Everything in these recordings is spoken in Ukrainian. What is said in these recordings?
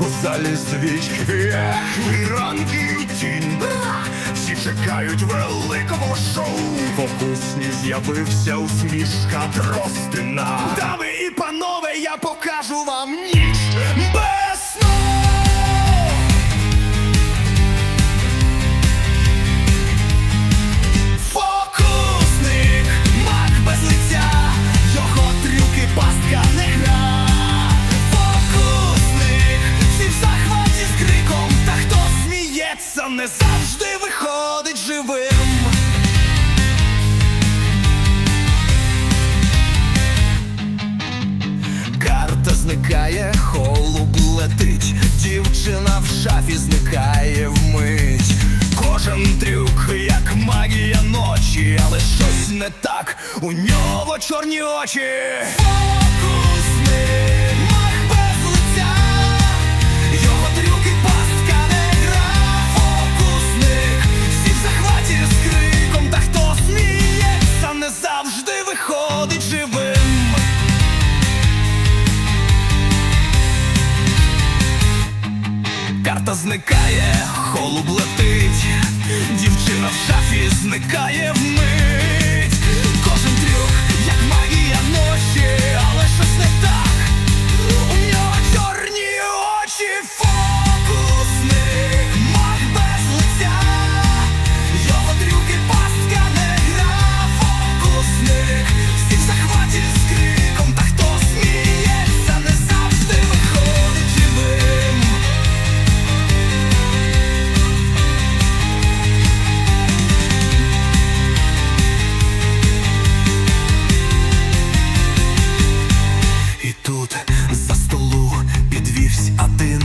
у залі свічки І ранки тінь. Всі чекають великого шоу. Фокусні з'явився усмішка Тростина. Дами і панове, я покажу вам сміється, не завжди виходить живим. Карта зникає, холуб летить, дівчина в шафі зникає вмить. Кожен трюк, як магія ночі, але щось не так, у нього чорні очі. Фокусник, виходить живим. Карта зникає, холуб летить, дівчина в шафі зникає вмить.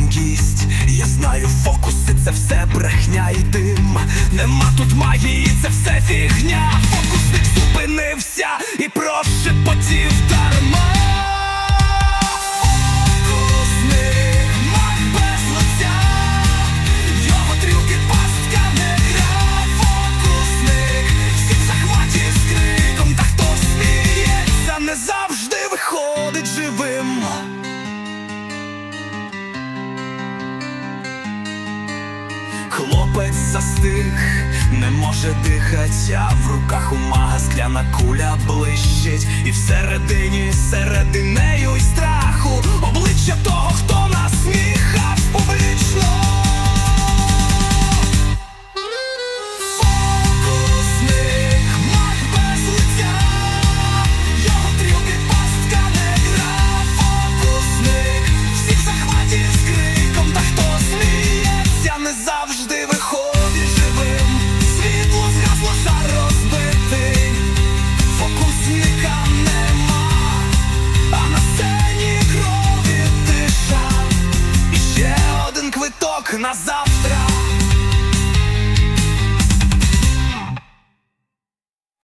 Один. Я знаю, фокуси це все брехня і дим. Нема тут магії, це все фігня. Хлопець застиг, не може дихать, а в руках у мага скляна куля блищить, і всередині, серединею й страху, обличчя того, хто на завтра.